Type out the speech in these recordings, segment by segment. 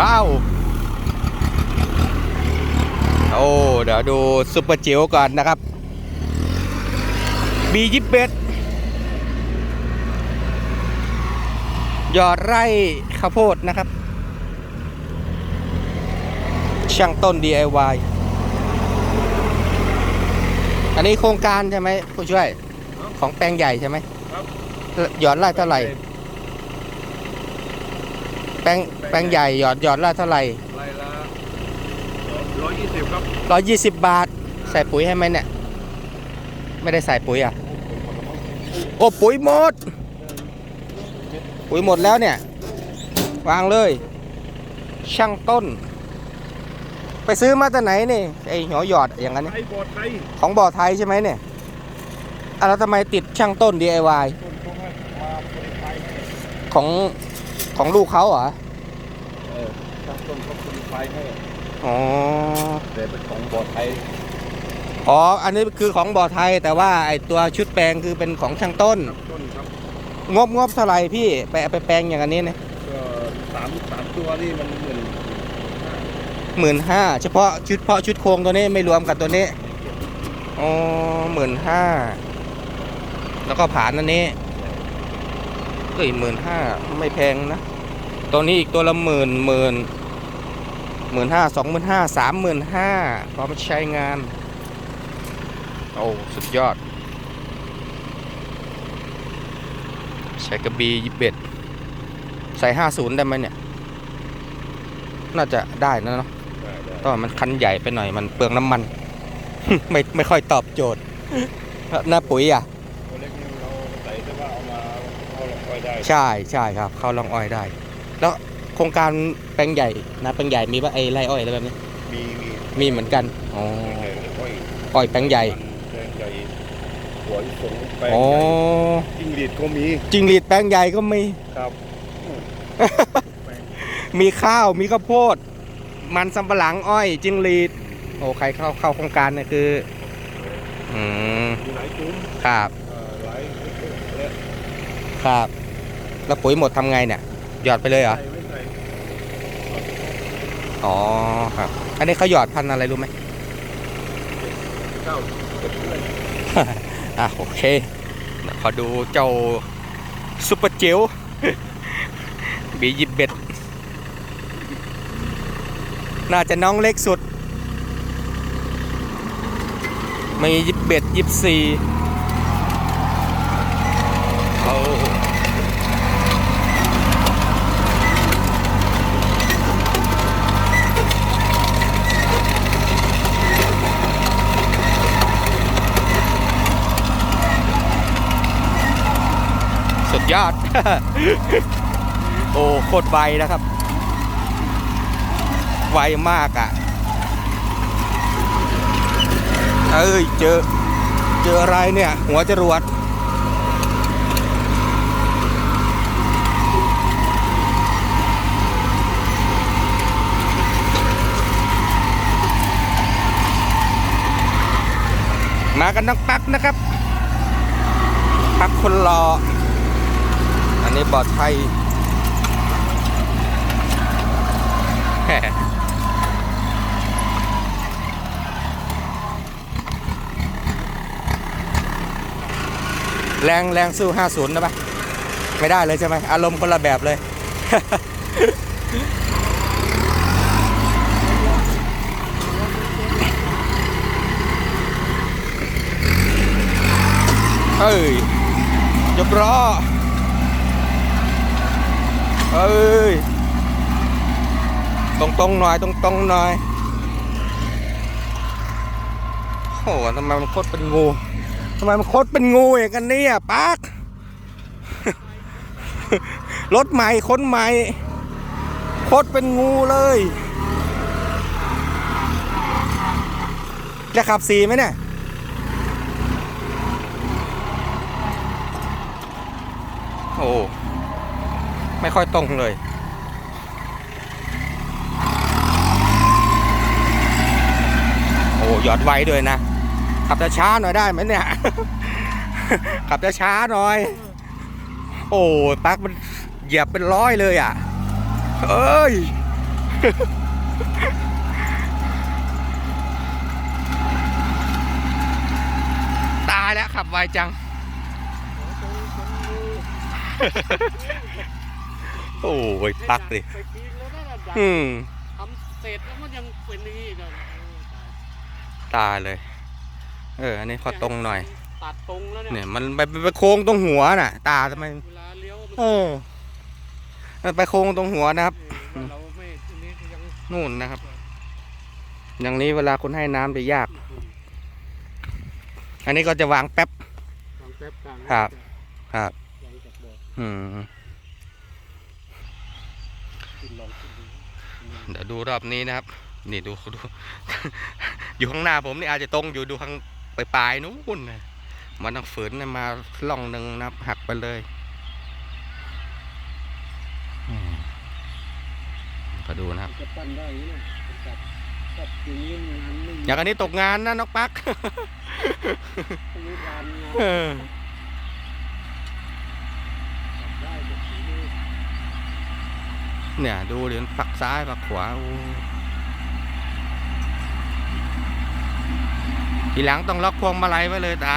ว้าวโอ้เดี๋ยวดูซุปเปอร์จิ๋วก่อนนะครับบียิบเบ็ดยอดไร่ข้าวโพดนะครับ ช่างต้น DIY อันนี้โครงการใช่ไหมผู้ช่วย ของแปลงใหญ่ใช่ไหมครับหยอดไร่เท่าไหร่ แปลงแปลงใหญ่หยอดหยอดไร่เท่าไหร่รายละร้อยยี่สิบครับร้อยยี่สิบบาท ใส่ปุ๋ยให้ไหมเนี่ย ไม่ได้ใส่ปุ๋ยอะ โอ้ปุ๋ยหมด ปุ๋ยหมดแล้วเนี่ย วางเลย ช่างต้น ไปซื้อมาจากไหนนี่ไอหัวหยอดอย่างนั้นเนี่ยยบอดไทยของบ่อไทยใช่ไหมเนี่ยอะแล้วทำไมติดช่างต้น DIY คนเขาให้มาบริไทยของ ของลูกเขาเหรอ เออช่างต้นเขาบริไทยให้อ๋อ แต่เป็นของบอดไทยอ๋อ อันนี้คือของบ่อไทย แต่ว่าไอตัวชุดแปลงคือเป็นของช่างต้นช่างต้นครับงบงบเท่าไหร่พี่ไปไปแปลงอย่างอันนี้เนี่ยก็สามสามตัวนี่มันหมื่นหมื่นห้าเฉพาะชุดเพาะชุดโครงตัวนี้ไม่รวมกับตัวนี้ อ๋อหมื่นห้า แล้วก็ผานอันนี้ เอ้ยหมื่นห้าไม่แพงนะตัวนี้อีกตัวละหมื่นหมื่นหมื่นห้าสองหมื่นห้าสามหมื่นห้าพร้อมใช้งาน โอ้ สุดยอด ใช้กระบี่ยิบเบ็ดใส่ห้าศูนย์ได้ไหมเนี่ย น่าจะได้นะเนาะได้ได้ก็มันคันใหญ่ไปหน่อยมันเปลืองน้ำมัน ไม่ไม่ค่อยตอบโจทย์หน้าปุ๋ยอะ ไปได้ใช่ใช่ครับ เข้าลองอ้อยได้ แล้วโครงการแปลงใหญ่นะแปลงใหญ่มีว่าไอ้ไรอ้อยอะไรแบบนี้มีมีมีเหมือนกันอ๋อแปลงใหญ่อ้อยอ้อยแปลงใหญ่แปลงใหญ่หัวที่สงแปลงอ๋อใหญ่จิ้งหรีดก็มีจิงหรีดแปลงใหญ่ก็มีครับมีข้าวมีข้าวโพด มันสำปะหลังอ้อย จิงหรีดโอ้ใครเข้าเข้าโครงการเนี่ยคืออืมมีหลายกลุ่มครับเอ่อหลายกลุ่มและครับ แล้วปุ๋ยหมดทำไงเนี่ย หยอดไปเลยเหรอใส่ไม่ใส่อ๋อครับ อันนี้เขาหยอดพันธุ์อะไรรู้ไหม เก้าเก็บเลยอะโอเคเดี๋ยวขอดูเจ้าซุปเปอร์เจลบียิบเบ็ด น่าจะน้องเล็กสุด มียิบเบ็ดยิบสี่โอ้ สุดยอด โอ้โคตรไวนะครับ ไวมากอะ เอ้ย เจอ เจออะไรเนี่ย หัวจรวดมากันนักปักนะครับ ปักคนรอ อันนี้บอดไทยแรงแรงสู้ 50นะปะไม่ได้เลยใช่ไหมอารมณ์คนละแบบเลย เอ้ยยกล้อ เอ้ยตรงตรงหน่อยตรงตรงหน่อยโอ้โหทำไมมันโคตรเป็นงูทำไมมันโคตรเป็นงูอย่างกันเนี่ยปาร์ครถใหม่คนใหม่โคตรเป็นงูเลยจะขับสีไหมเนี่ยโอ้ ไม่ค่อยตรงเลย โอ้หยอดไวด้วยนะ ขับช้าหน่อยได้ไหมเนี่ย ขับช้าหน่อย โอ้ปักมันเหยียบเป็นร้อยเลยอะ เอ้ยตายแล้วขับไวจัง โอ้ยปักดิไปกินแล้วนั่นน่ะดักอืมทำเสร็จแล้วมันยังเป็นอย่างนี้อีกอะเออตายตายเลย เออ อันนี้ขอตรงหน่อย ตัดตรงแล้วเนี่ยเนี่ยมันไปไปไปโค้งตรงหัวน่ะ ตาทำไมเวลาเลี้ยวมันเออมันไปโค้งตรงหัวนะครับเออเราไม่อันนี้ยังนู่นนะครับ อย่างนี้เวลาคุณให้น้ำจะยาก อันนี้ก็จะวางแป๊บวางแป๊บกลางครับ ครับวางจากบ่ออืม กินลองกินดู เดี๋ยวดูรอบนี้นะครับ นี่ดูดู อยู่ข้างหน้าผมนี่อาจจะตรงอยู่ดูข้างปลายปลายๆนู้นนะมันต้องฝืนนะมาล่องหนึ่งนะครับ หักไปเลยอืมก็ดูนะครับจะปั้นได้อย่างนี้นะจับจับอย่างนี้งานไม่อย่างอันนี้ตกงานนะนกปัก ไม่ทานงาน เออ จับได้จับสีมือ เนี่ย ดูเดี๋ยวปักซ้ายปักขวาโอ้ทีหลังต้องล็อกพวงมาลัยไว้เลยตา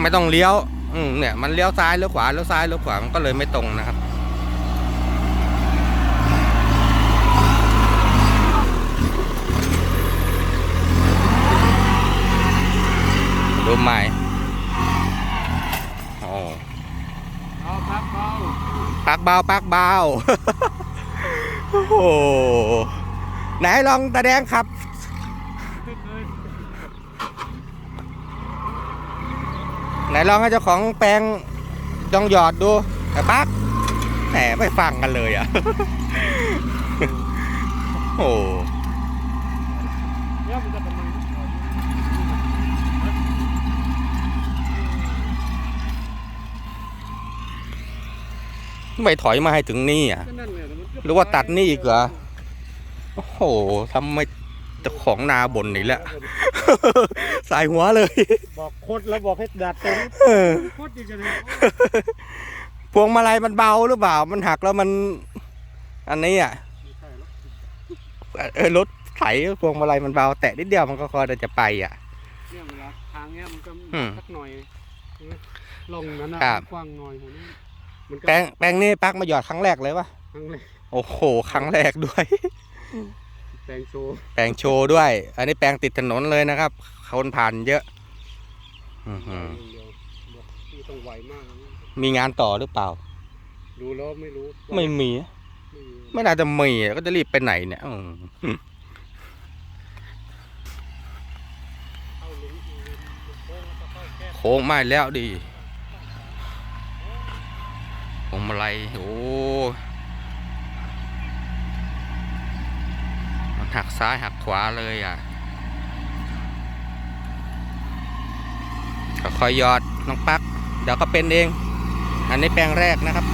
ไม่ต้องเลี้ยวอืมเนี่ยมันเลี้ยวซ้ายเลี้ยวขวาเลี้ยวซ้ายเลี้ยวขวามันก็เลยไม่ตรงนะครับ ดูใหม่โอ้เอาครับเอา ปักเบาปักเบาโอ้โหไหนลองตาแดงขับไหนลองให้เจ้าของแปลงจองหยอดดูแต่ปักแหมไม่ฟังกันเลยอะ โอ้ เนี่ยมันจะประมาณนี้ ไม่ถอยมาให้ถึงนี่อะก็นั่นเนี่ยมันก็หรือว่าตัดนี่อีกเหรอ โอ้โหทำไมเจ้าของนาบ่นอีกแล้วสายหัวเลย บอกโคตรแล้วบอกให้ดัดตรงเออโคตรอีกเลยพวงมาลัยมันเบาหรือเปล่า มันหักแล้วมัน อันนี้อะไม่ใช่หรอกเออรถไถพวงมาลัยมันเบา แตะนิดเดียวมันก็คอยจะไปอะเนี่ยเวลาทางเนี้ยมันก็อืมสักหน่อยใช่ไหมลงนั้นครันะบกว้างหน่อยผมนี่ มันก็แปลงแปลงนี้ปักมาหยอดครั้งแรกเลยวะครั้งแรกโอ้โหครั้งแรกด้วย แปลงโชว์แปลงโชว์ด้วย อันนี้แปลงติดถนนเลยนะครับ คนผ่านเยอะ อื้อหือเดียวบอกไม่ต้องไวมากนะมีงานต่อหรือเปล่า ดูแล้วไม่รู้ว่าไม่มี ไม่มีไม่น่าจะมีก็จะรีบไปไหนเนี่ยอืมเข้าหลุมอีกมันโค้งแล้วก็เข้าแค่โค้งไม่แล้วดีพ วงมาลัยโอ้มันหักซ้ายหักขวาเลยอะก็คอยยอดน้องปัก เดี๋ยวก็เป็นเอง อันนี้แปลงแรกนะครับ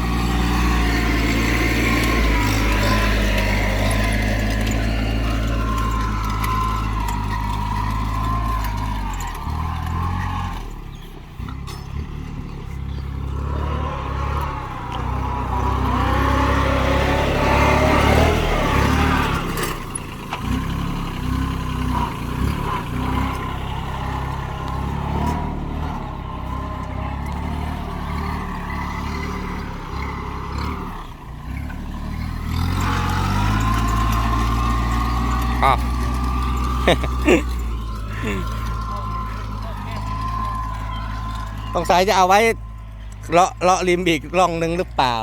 ตองสายจะเอาไว้เลาะเลาะริมอีกร่องหนึ่งหรือเปล่า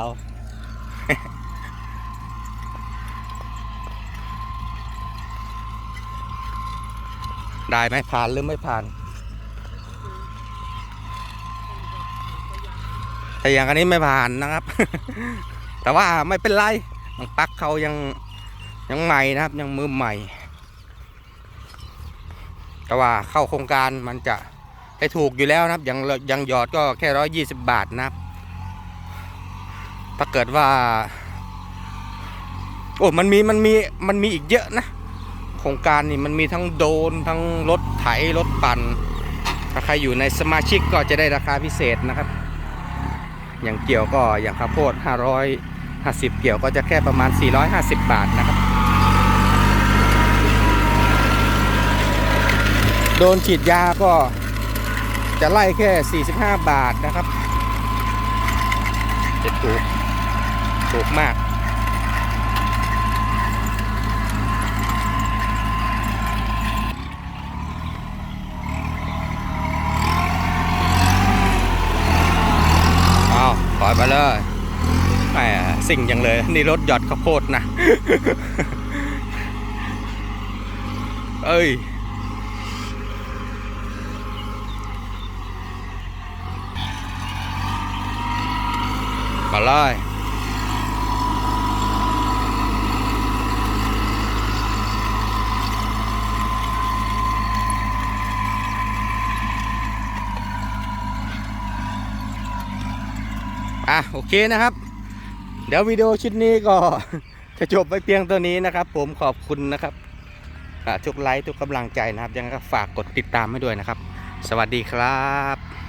ได้ไหมผ่านหรือไม่ผ่านแต่อย่างอันนี้ไม่ผ่านนะครับ แต่ว่าไม่เป็นไรปักเขายังยังใหม่นะครับ ยังมือใหม่ แต่ว่าเข้าโครงการมันจะได้ถูกอยู่แล้วนะครับยังยังหยอดก็แค่ร้อยยี่สิบบาทนะครับ ถ้าเกิดว่า โอ้มันมีมันมีมันมีอีกเยอะนะ โครงการนี่มันมีทั้งโดนทั้งรถไถรถปั่น ถ้าใครอยู่ในสมาชิกก็จะได้ราคาพิเศษนะครับ อย่างเกี่ยวก็อย่างข้าวโพด550 เกี่ยวก็จะแค่ประมาณ 450 บาทนะครับ โดนฉีดยาก็จะไล่แค่ 45 บาทนะครับเจะถูกถูกมาก เอาปล่อยไปเลยแหมสิ่งอยังเลย นี่รถหยอดข้าวโพดนะ เอ้ยาเลยอะโอเคนะครับ เดี๋ยววิดีโอชิ้นนี้ก็จะจบไปเพียงตัวนี้นะครับ ผมขอบคุณนะครับทุกไลค์ทุกกำลังใจนะครับ ยังไงก็ฝากกดติดตามให้ด้วยนะครับ สวัสดีครับ